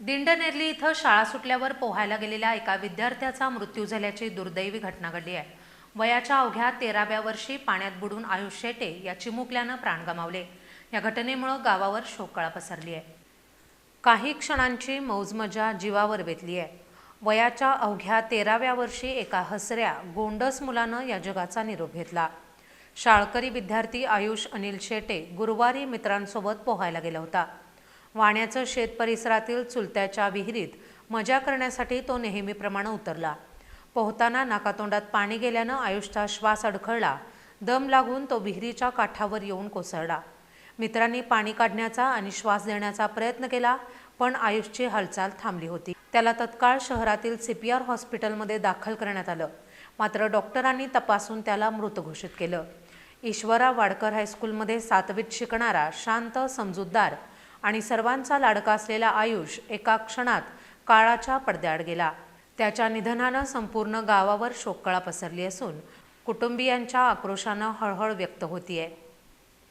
दिंडनेरली इथं शाळा सुटल्यावर पोहायला गेलेल्या एका विद्यार्थ्याचा मृत्यू झाल्याची दुर्दैवी घटना घडली आहे. वयाच्या अवघ्या तेराव्या वर्षी पाण्यात बुडून आयुष शेटे या चिमुकल्यानं प्राण गमावले. या घटनेमुळं गावावर शोककळा पसरली आहे. काही क्षणांची मौजमजा जीवावर बेतली आहे. वयाच्या अवघ्या तेराव्या वर्षी एका हसऱ्या गोंडस मुलानं या जगाचा निरोप घेतला. शाळकरी विद्यार्थी आयुष अनिल शेटे गुरुवारी मित्रांसोबत पोहायला गेला होता. वाण्याचं शेत परिसरातील चुलत्याच्या विहिरीत मजा करण्यासाठी तो नेहमीप्रमाणे उतरला. पोहताना नाकातोंडात पाणी गेल्यानं आयुषचा श्वास अडखळला. दम लागून तो विहिरीच्या काठावर येऊन कोसळला. मित्रांनी पाणी काढण्याचा आणि श्वास देण्याचा प्रयत्न केला पण आयुषची हालचाल थांबली होती. त्याला तत्काळ शहरातील सी पी आर हॉस्पिटलमध्ये दाखल करण्यात आलं. मात्र डॉक्टरांनी तपासून त्याला मृत घोषित केलं. ईश्वरा वाडकर हायस्कूलमध्ये सातवीत शिकणारा शांत समजूतदार आणि सर्वांचा लाडका असलेला आयुष एका क्षणात काळाच्या पडद्याआड गेला. त्याच्या निधनानं संपूर्ण गावावर शोककळा पसरली असून कुटुंबियांच्या आक्रोशानं हळहळ व्यक्त होतीये.